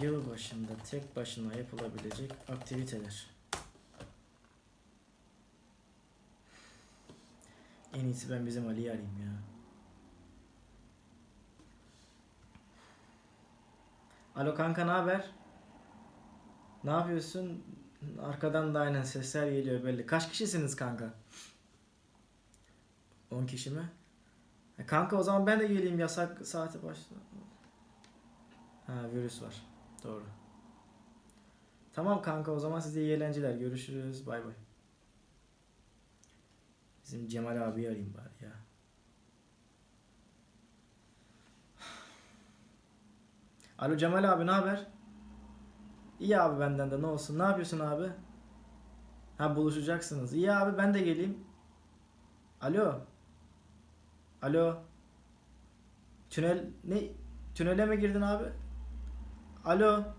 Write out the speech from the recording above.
Yıl başında tek başına yapılabilecek aktiviteler. En iyisi ben bizim Ali'yi arayayım ya. Alo kanka ne haber? Ne yapıyorsun? Arkadan da aynen sesler geliyor belli. Kaç kişisiniz kanka? 10 kişi mi? E kanka o zaman ben de geleyim yasak saati başla. Ha virüs var. Doğru. Tamam kanka o zaman size iyi eğlenceler. Görüşürüz. Bay bay. Bizim Cemal abi arayayım bari ya. Alo Cemal abi ne haber? İyi abi benden de ne olsun. Ne yapıyorsun abi? Ha buluşacaksınız. İyi abi ben de geleyim. Alo. Alo. Tünel ne? Tünele mi girdin abi? Alo.